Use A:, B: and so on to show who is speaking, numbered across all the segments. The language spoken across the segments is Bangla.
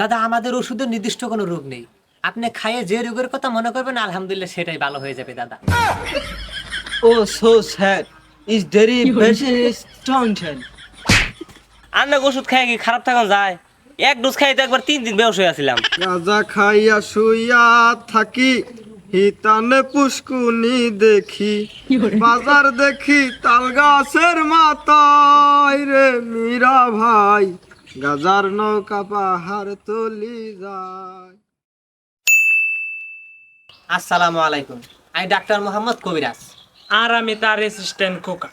A: দাদা আমাদের ওষুধের নির্দিষ্ট কোনো রোগ নেই। আপনি খাইয়ে যে রোগের কথা মনে করবেন আলহামদুলিল্লাহ সেটাই ভালো হয়ে যাবে দাদা।
B: Oh, so sad. It's very patient is taunted.
C: আর না ওষুধ খাই কি খারাপ থাকুন যায়? এক ডোজ খাইতে একবার তিন দিন বেহস হয়ে আসছিলাম
D: গাজা খাইয়া শুইয়া থাকি হিতানে পুষ্কুনি দেখি। বাজার দেখি তাল গাছের মাথায় রে মীরা ভাই। গাজার নৌকা পাহাড় তলি যায়।
A: আসসালামু আলাইকুম। আমি ডাক্তার মোহাম্মদ কবিরাজ।
E: আর আমি তার অ্যাসিস্ট্যান্ট খোকা।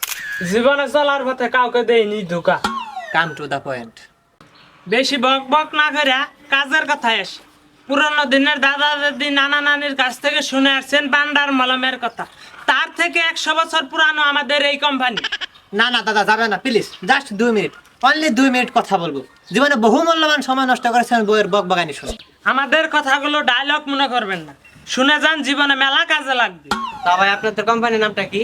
E: জীবনে চলার পথে কাউকে দেয়নি ধোকা।
A: কাম টু দ্য পয়েন্ট
E: বেশি বক বক না করে কাজের কথা এস পুরনো দিনের দাদা দাদি নানা নানির কাছ থেকে শুনে আসছেন বান্ডার মলমের কথা। তার থেকে একশো বছর পুরানো আমাদের এই কোম্পানি
A: না না দাদা যাবে না প্লিজ জাস্ট দুই মিনিট। অনলি দুই মিনিট কথা বলব। জীবনে বহু মূল্যবান সময় নষ্ট করেছেন বইয়ের বক বাগানি শুনে।
E: আমাদের কথাগুলো ডায়লগ মনে করবেন না। শুনে যান জীবনে মেলা কাজে লাগবে।
C: তা ভাই আপনাদের কোম্পানির নামটা কি?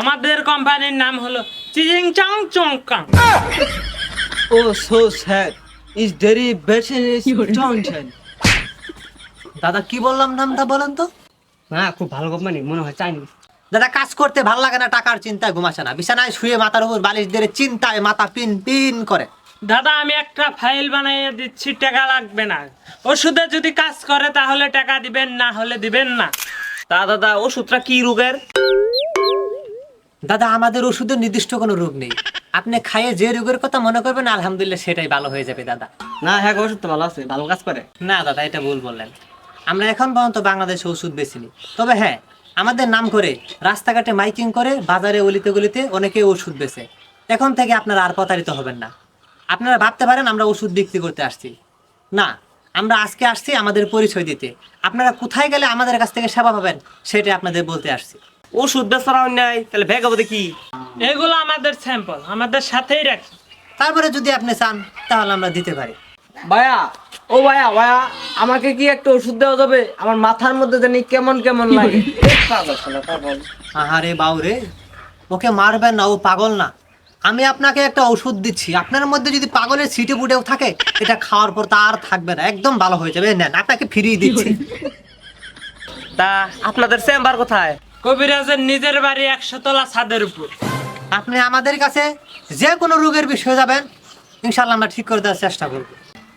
E: আমাদের কোম্পানির নাম হলো চিজিং চাং চংকাং
B: so sad. It's very patient is taunted.
A: দাদা কি বললাম নামটা বলেন তো?
C: না খুব ভালো কোম্পানি মনে হয় চাইনিজ
A: দাদা কাজ করতে ভালো লাগে না টাকার চিন্তায় ঘুমাচ্ছে না। বিছানায় শুয়ে মাথার উপর বালিশ দিয়ে চিন্তায় মাথা পিন পিন করে।
E: দাদা আমি একটা ফাইল বানাইয়ে দিচ্ছি টাকা লাগবে না। ওষুধে যদি কাজ করে তাহলে টাকা দিবেন না হলে দিবেন না।
C: তা দাদা ওষুধটা কি রোগের?
A: দাদা আমাদের ওষুধের নির্দিষ্ট কোনো রোগ নেই। আপনি খাইয়ে যে রোগের কথা মনে করবেন আলহামদুলিল্লাহ সেটাই ভালো হয়ে যাবে দাদা।
C: না হ্যাঁ ওষুধ তো ভালো আছে ভালো কাজ করে।
A: না দাদা এটা ভুল বললেন। আমরা এখন পর্যন্ত বাংলাদেশে ওষুধ বেচিনি। তবে হ্যাঁ আমাদের নাম করে রাস্তাঘাটে মাইকিং করে বাজারে অলিতে গলিতে অনেকে ওষুধ বেচে। এখন থেকে আপনারা আর প্রতারিত হবেন না। আপনারা ভাবতে পারেন আমরা ওষুধ বিক্রি করতে আসছি। না আমরা আজকে আসছি আমাদের পরিচয় দিতে। আপনারা কোথায় গেলে আমাদের কাছ থেকে সেবা পাবেন সেটা আপনাদের বলতে আসছি।
C: ওষুধ বেচারা অন্যায় তাহলে ভেগাবো দেখি
E: এগুলো আমাদের স্যাম্পল আমাদের সাথেই রাখি।
A: তারপরে যদি আপনি চান তাহলে আমরা দিতে পারি।
B: ভাইয়া ও ভাইয়া ভাইয়া আমাকে কি একটা ওষুধ দেওয়া যাবে? আমার মাথার মধ্যে জানি কেমন কেমন লাগে।
A: আহারে বাউরে ওকে মারবেন না ও পাগল না। আমি আপনাকে একটা ওষুধ দিচ্ছি। আপনার মধ্যে যদি পাগলের সিটে ফুটেও থাকে এটা খাওয়ার পর তা আর থাকবে না। একদম ভালো হয়ে যাবে। নেন আপনাকে ফিরিয়ে দিচ্ছি।
C: তা আপনাদের চেম্বার কোথায়?
E: কবিরাজের নিজের বাড়ি একশো তলা ছাদের উপর।
A: আপনি আমাদের কাছে যে কোনো রোগের বিষয়ে যাবেন ইনশাল্লাহ আমরা ঠিক করে দেওয়ার চেষ্টা করব।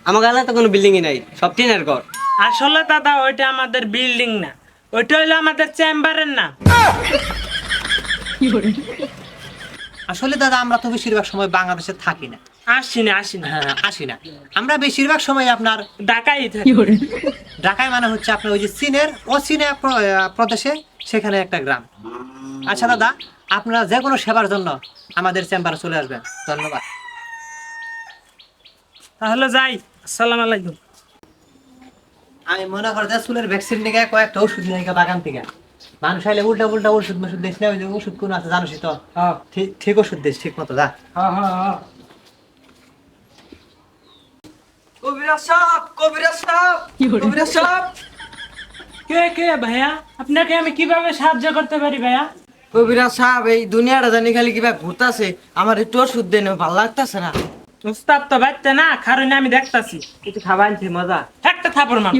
C: আমার গালে তো কোনো বিল্ডিংই নাই সব টিনের ঘর।
E: আসলে দাদা ওইটা আমাদের বিল্ডিং না। ওইটা হইল আমাদের চেম্বারের নাম।
A: আসলে দাদা আমরা তো বেশিরভাগ সময় বাংলাদেশে থাকি না।
E: আসি না আসি না।
A: হ্যাঁ আসি না। আমরা বেশিরভাগ সময় আপনার
E: ঢাকাই থাকি।
A: ঢাকায় মানে হচ্ছে আপনার ওই যে চীনের অচীনে প্র- প্রদেশে সেখানে একটা গ্রাম। আচ্ছা দাদা আপনারা যে কোনো সেবার জন্য আমাদের চেম্বারে চলে আসবেন। ধন্যবাদ।
E: তাহলে যাই আসসালামু আলাইকুম।
A: আমি মনে করি যে চুলের ভ্যাকসিন নিয়ে কয়েকটা ওষুধ নিয়ে বাগান থেকে মানুষ আইলে উল্টা উল্টা ওষুধ মষুধ দিস না ওই ওষুধ কোন আছে জানোসই তো। ঠিক- ঠিক ওষুধ দিস ঠিক মতো যা।
B: কবিরাজ সাহেব কবিরাজ সাহেব কবিরাজ সাহেব।
E: কে কে ভাইয়া? আপনাকে আমি কীভাবে সাহায্য করতে পারি ভাইয়া?
B: কবিরাজ সাহেব এই দুনিয়াটা জানি খালি কিবা ঘুরতাছে আমার একটু ওষুধ দেন ভালো লাগতাছে না।
E: উস্তাদ তো বাচ্চা না কারণে আমি দেখতাছি।
C: কিছু খাবার মজা।
E: একটা থাপড় মার।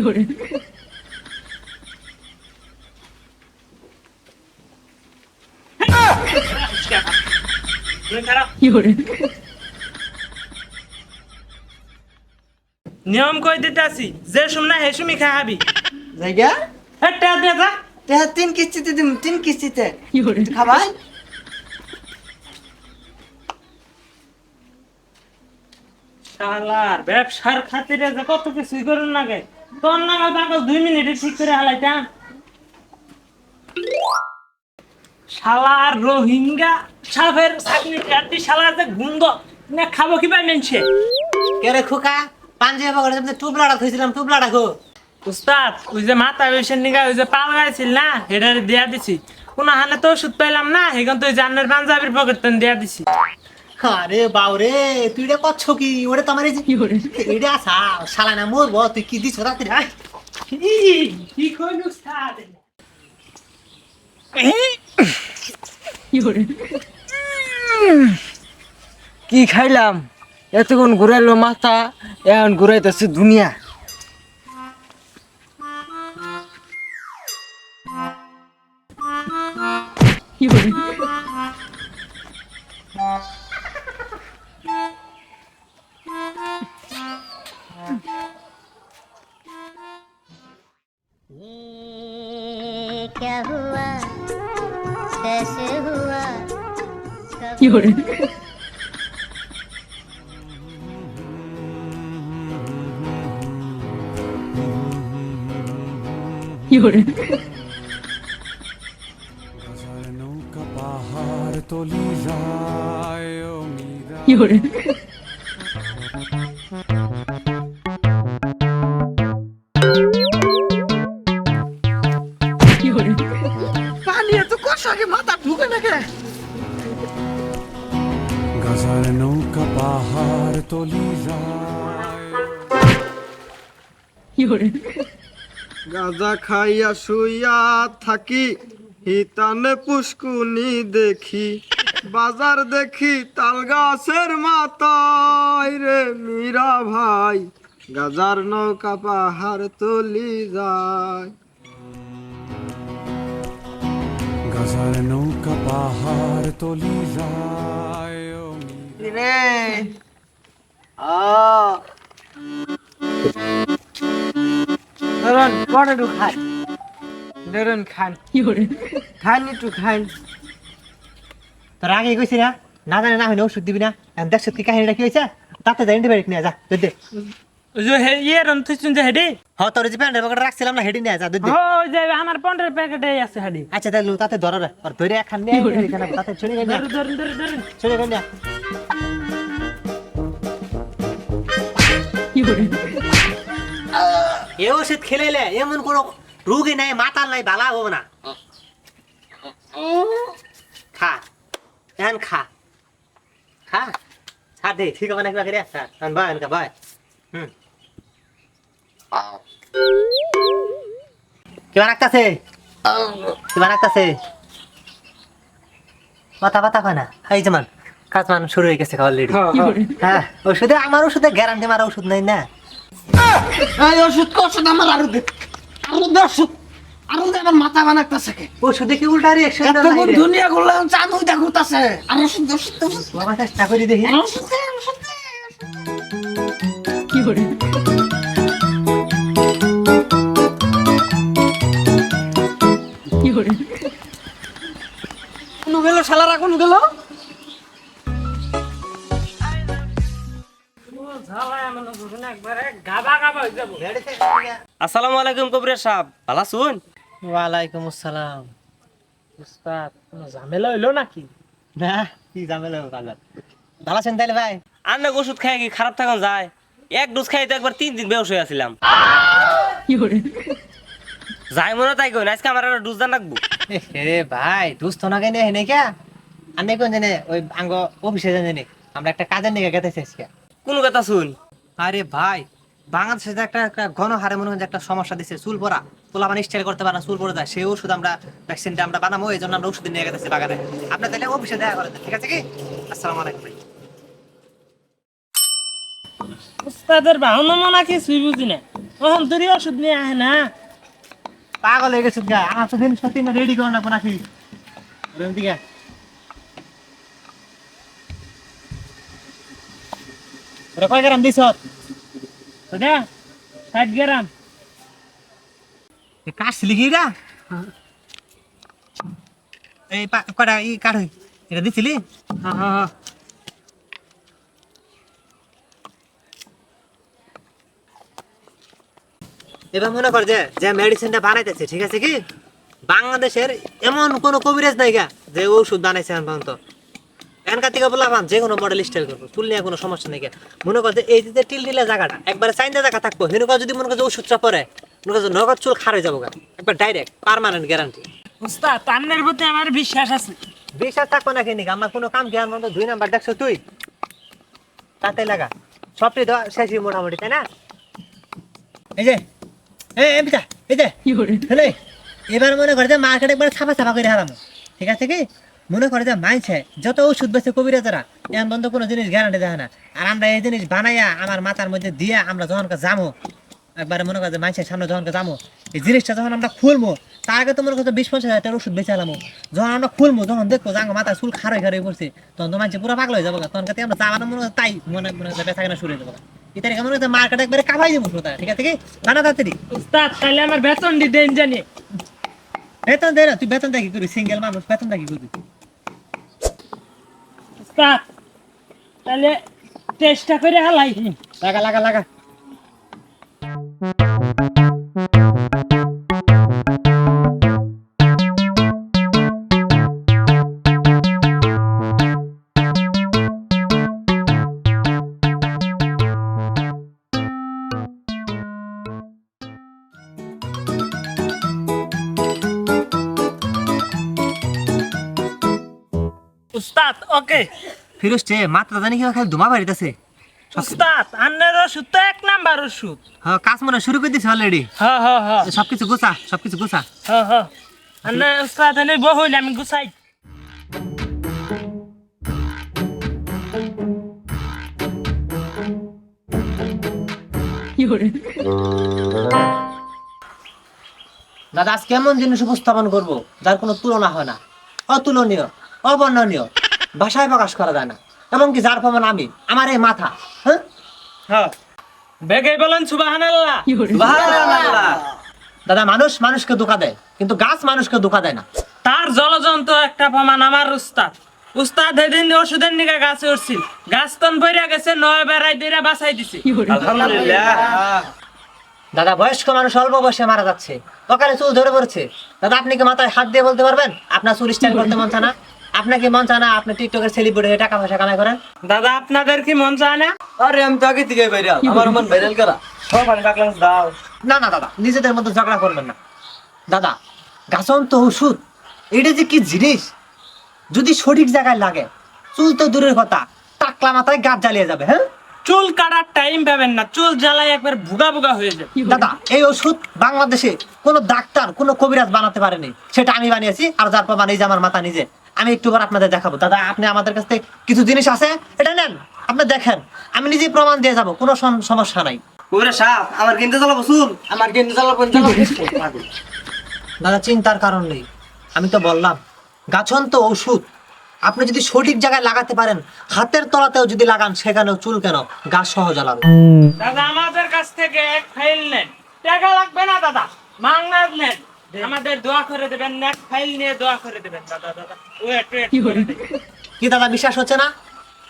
E: নিয়ম কই দিতে আসি যে শুমনা হে সুমি খাবি
B: জায়গা?
E: একটা দে যা।
B: তেহা তিন কিস্তিতে দিম তিন কিস্তিতে। খাবাই?
E: শালার ব্যবসার খাতিরে যে কত কিছুই করুন না গে তোর নাগাল পাগল দুই মিনিটে ঠিক করে হালাইতাম। শালার রোহিঙ্গা সাফের চাকরি চাকরি শালার যে গুন্দ না খাব কি পাই মেনছে?
A: কে রে খোকা? পাঞ্জাবি পকেটে তুমি টুবলাটা থইছিলাম টুবলাটা গো
E: উস্তাদ ওই যে মাথা বেশের নিগা ওই যে পাল গাইছিল না হেডার দিয়া দিছি। কোনো হানে তো ওষুধ পাইলাম না এখন তো ওই জান্নের পাঞ্জাবির পকেট দিয়া দিছি।
A: আরে বাউরে তুই এটা করছ কি? ওরে তোমার এই যে এটা আসা শালা না মরবো তুই কি দিছ রাত্রে আয়
E: ই, কি কইল উস্তাদ?
B: কি খাইলাম এতক্ষণ ঘুরাইলো মাথা এখন ঘুরাইতেছে দুনিয়া
F: ये क्या हुआ
G: 夜夜夜 Thank you.
D: গাজা খাইয়া শুইয়া থাকি হিতানে পুষ্কুনি দেখি। বাজার দেখি তাল গাছের মাথায় রে মীরা ভাই। গাজার নৌকা পাহাড় তলি যায়।
G: গাজার নৌকা পাহাড় তলি যায়
B: রে। ধরুন একটু খান। ধরুন খান। খান একটু খান।
A: তোর আগে কইছি না না জানে না হইলে ওষুধ দিবি না। এখন দেখছ কি কাহিনীটা কি হয়েছে তাতে নিতে পারি নিয়ে যা দুধ দে।
E: ইয়ে রন থইছুন যে হেডি?
A: হ তোর যে প্যান্টের পকেটে রাখছিলাম না হেডি নিয়ে যা দুধ দে।
E: ও যে আমার পনেরো প্যাকেটে আছে হেডি।
A: আচ্ছা তাহলে তাতে ধরো রে আর ধরে নিয়ে তাতে গেল
E: ধরুন ধরুন ধরুন
A: এ ওষুধ খেলেলে এমন কোনো রোগী নাই মাতাল নাই বালা হবে না। খা এখন খা। খা ছাড় দে ঠিক হবে না করে ছাড় ভাই এনকা ভাই হুম। কিবা রাখতাছে কিবা রাখতাছে মাথা ব্যথা হয় না। এই যেমন কাজ মান শুরু হয়ে গেছে অলরেডি। হ্যাঁ ওষুধে আমার ওষুধে গ্যারান্টি মারা ওষুধ নাই না।
B: এই ওষুধ ওষুধ আমার আরও দে আরও দে ওষুধ। আরও দে আমার মাথা বানাইতেছে কে?
A: ওষুধে কি উল্টা রিয়েকশন
B: এতক্ষণ দুনিয়া করলাম চাঁদ উইটা ঘুরতাছে আর ওষুধ ওষুধ ওষুধ
A: বাবা চেষ্টা করি দেখি।
B: আর ওষুধ দে, ওষুধ দে। কোন গেল শালারা কোন গেল?
C: আসসালামু আলাইকুম কবির সাহেব ভালো আছুন?
A: ওয়ালাইকুম আসসালাম।
E: উস্তাদ কোনো ঝামেলা হইল নাকি?
A: না কি ঝামেলা ভালো ভালো আছেন তাহলে ভাই?
C: আর না ওষুধ খাই কি? খারাপ থাকুন যায়। এক ডোজ খাই তো একবার তিন দিন বেউস হয়ে আসছিলাম যাই মনে তাই কই আজকে আমার একটা ডোজ দান রাখব
A: রে ভাই দুস্থ না কেন হেনে কে আনে কোন জানে ওই আঙ্গ অফিসে জানে আমরা একটা কাজের নিয়ে গেতেছি আজকে।
C: কোন কথা শুন।
A: আরে ভাই বাংলাদেশে যে একটা একটা ঘন হারে মনে হয় যে একটা সমস্যা দিচ্ছে চুল পড়া। পোলা মানে স্টাইল করতে পারে না চুল পড়ে যায়। সেই ওষুধ আমরা ভ্যাকসিনটা আমরা বানাবো এই জন্য আমরা ওষুধ নিয়ে গেতেছি বাগানে। আপনি তাহলে অফিসে দেখা করেন ঠিক আছে কি? আসসালামু আলাইকুম
E: উস্তাদের বাহন মনা কি সুই বুঝি না। ওহন তুই ওষুধ নিয়ে আহে না।
A: পাগল হয়ে গেছে গা। আমার তো দিন সত্যি রেডি করো না নাকি? দিকে ওরা কয় গ্রাম দিছ?
E: ওটা ষাট গ্রাম।
A: কাটছিলি কি এটা? এই পা- কটা ই কাঠ হই। এটা দিছিলি? হ্যাঁ হ্যাঁ হ্যাঁ। এবার মনে কর যে যে মেডিসিনটা বানাইতেছে ঠিক আছে কি? বাংলাদেশের এমন কোন কবিরাজ নাই গা যে ওষুধ বানাইছে এখন পর্যন্ত। এখানকার থেকে বললাম যে কোনো মডেল স্টাইল করব চুল নিয়ে কোনো সমস্যা নেই মনে কর যে এই যে টিল টিলা জায়গাটা একবারে চাইন্দা জায়গা থাকব। হেনুকা যদি মনে কর যে ওষুধটা পরে মনে কর যে নগদ চুল খারে যাব গা। একবার ডাইরেক্ট পারমানেন্ট গ্যারান্টি
E: উস্তাদ আপনার প্রতি আমার বিশ্বাস আছে।
A: বিশ্বাস থাকব না কিনি আমার কোনো কাম আর মতো দুই নাম্বার দেখছ তুই? তাতে লাগা। সবটি তো শেষই মোটামুটি তাই না? এই যে এই বিটা এই যে এবার মনে করে যে মার্কেট একবার ছাপা ছাপা করে হারাম ঠিক আছে কি? মনে করে যে মাইছে যত ওষুধ বেছে কবিরা যারা এমন বন্ধ কোনো জিনিস গ্যারান্টি দেয় না। আর আমরা এই জিনিস বানাইয়া আমার মাথার মধ্যে দিয়ে আমরা যখন যাব একবারে মনে করে যে মাইছের সামনে যখন যাব এই জিনিসটা যখন আমরা খুলবো তার আগে তো মনে করছে বিশ পঞ্চাশ হাজার ওষুধ বেঁচে আলামো যখন আমরা খুলবো যখন দেখব যে আমার মাথার চুল খারাই খারাই পড়ছে তখন তো মাইছে পুরো পাগল হয়ে যাব তখন কাছে আমরা যাওয়ানো মনে হয় তাই মনে মনে হচ্ছে বেচা কেনা শুরু হয়ে যাব গা। এই তারিখে মনে হচ্ছে মার্কেট একবারে কামাই যাব শ্রোতা ঠিক আছে কি? বানা তাড়াতাড়ি।
E: উস্তাদ তাহলে আমার বেতন দি দেন জানি।
A: বেতন দে না তুই বেতন দেখি করি সিঙ্গেল মানুষ বেতন দেখি করবি?
E: উস্তাদ তাহলে চেষ্টা করে হালাই।
A: লাগা লাগা লাগা।
E: উস্তাদ ওকে।
A: ফিরোজ টে মাত্রা জানি কি খালি ধুমা বাড়িতেছে।
E: উস্তাদ আন্নের ওষুধ তো এক নাম্বার ওষুধ।
A: হ্যাঁ কাজ মনে শুরু করে দিছে অলরেডি
E: হ হ হ।
A: সবকিছু গোছা সবকিছু গোছা।
E: হ হ। আন্নের উস্তাদ এনে বহুল আমি গুছাই।
A: দাদা আজ কেমন জিনিস উপস্থাপন করব? যার কোনো তুলনা হয় না। অতুলনীয় অবর্ণনীয়। ভাষায় প্রকাশ করা যায় না। এমনকি যার প্রমাণ আমি আমার এই মাথা হ্যাঁ?
E: হ্যাঁ। বেগে বলেন সুবাহানাল্লাহ।
A: দাদা মানুষ মানুষকে ধোকা দেয় কিন্তু গাছ মানুষকে ধোকা দেয় না।
E: তার জলজন্ত একটা প্রমাণ আমার উস্তাদ। উস্তাদ সেদিন ওষুধের নিকে গাছে উঠছিল। গাছ তন গেছে নয় বেড়াই দিয়ে বাঁচাই দিছে।
A: দাদা বয়স্ক মানুষ অল্প বয়সে মারা যাচ্ছে। সকালে চুল ধরে পড়ছে। দাদা আপনি কি মাথায় হাত দিয়ে বলতে পারবেন? আপনার চুল স্টাইল করতে মন চায় না? আপনাকে মন চায় না আপনি টিকটকের সেলিব্রিটি টাকা পয়সা কামাই করেন?
E: দাদা আপনাদের কি মন চায় না?
B: আরে আমি তো আগে থেকে ভাইরাল আমার মন ভাইরাল করা। সব আমি ডাকলাম দাও।
A: না না দাদা নিজেদের মধ্যে ঝগড়া করবেন না। দাদা গাছন্ত ওষুধ এটা যে কি জিনিস? যদি সঠিক জায়গায় লাগে চুল তো দূরের কথা টাকলা মাথায় গাছ জ্বালিয়ে যাবে হ্যাঁ?
E: চুল কাটার টাইম পাবেন না চুল জ্বালাই একবার ভুগা ভুগা হয়ে যায়।
A: দাদা এই ওষুধ বাংলাদেশে কোনো ডাক্তার কোনো কবিরাজ বানাতে পারেনি। সেটা আমি বানিয়েছি আর যার পর বানিয়েছি আমার মাথা নিজে। আমি একটু পর আপনাদের দেখাবো। দাদা আপনি আমাদের কাছ থেকে কিছু জিনিস আছে? এটা নেন আপনি দেখেন। আমি নিজে প্রমাণ দিয়ে যাব কোনো সমস্যা নাই।
C: ওরে সাপ আমার কিনতে চালাবো শুন।
B: আমার কিন্তু চালা
A: দাদা চিন্তার কারণ নেই। আমি তো বললাম গাছন্ত ওষুধ। আপনি যদি সঠিক জায়গায় লাগাতে পারেন হাতের তলাতেও যদি লাগান সেখানেও চুল কেন? গাছ সহ জ্বালাবে।
E: দাদা আমাদের কাছ থেকে এক ফাইল নেন। টাকা লাগবে না দাদা। নেন। আমাদের দোয়া করে দেবেন ফাইল নিয়ে দোয়া করে দেবেন দাদা দাদা। ওয়েট ওয়েট
A: কি দাদা বিশ্বাস হচ্ছে না?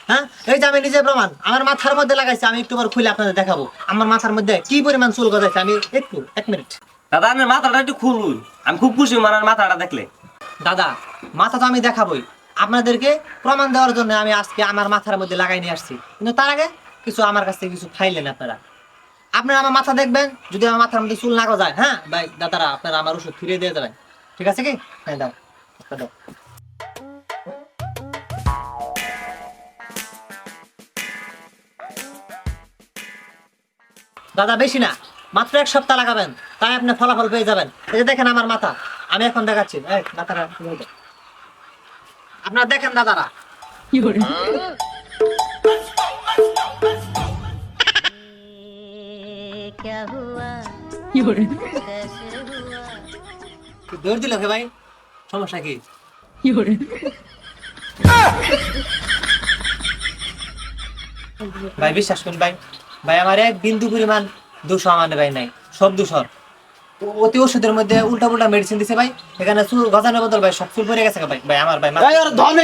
A: হ্যাঁ? এই যে আমি নিজে প্রমাণ আমার মাথার মধ্যে লাগাইছি আমি একটু পর খুলে আপনাদের দেখাবো। আমার মাথার মধ্যে কি পরিমাণ চুল গজাইছে? আমি একটু এক মিনিট।
C: দাদা আপনার মাথাটা একটু খুলুন। আমি খুব খুশি মারার মাথাটা দেখলে।
A: দাদা মাথা তো আমি দেখাবোই। আপনাদেরকে প্রমাণ দেওয়ার জন্য আমি আজকে আমার মাথার মধ্যে লাগাই নিয়ে আসছি। কিন্তু তার আগে কিছু আমার কাছ থেকে কিছু ফাইলেন আপনারা। আপনারা আমার মাথা দেখবেন, যদি আমার মাথার মধ্যে চুল না গজায় হ্যাঁ? ভাই, দাদারা, আপনারা আমার ওষুধ ফিরিয়ে দিয়ে যাবেন। ঠিক আছে কি? হ্যাঁ দাও। দাদা, বেশি না, মাত্র এক সপ্তাহ লাগাবেন, তাই আপনি ফলাফল পেয়ে যাবেন। এই যে দেখেন আমার মাথা, আমি এখন দেখাচ্ছি। আপনারা দেখেন দাদারা।
F: কি
A: দৌড় দিল ভাই সমস্যা কি ভাই বিশ্বাস করুন ভাই ভাই আমার এক বিন্দু পরিমাণ দোষ আমার ভাই নাই সব দূষণ অতি ওষুধের মধ্যে উল্টা পুল্টা মেডিসিন দিছে ভাই। এখানে চুল গজানোর বদল ভাই সব চুল পরে গেছে ভাই। ভাই আমার ভাই
B: ধন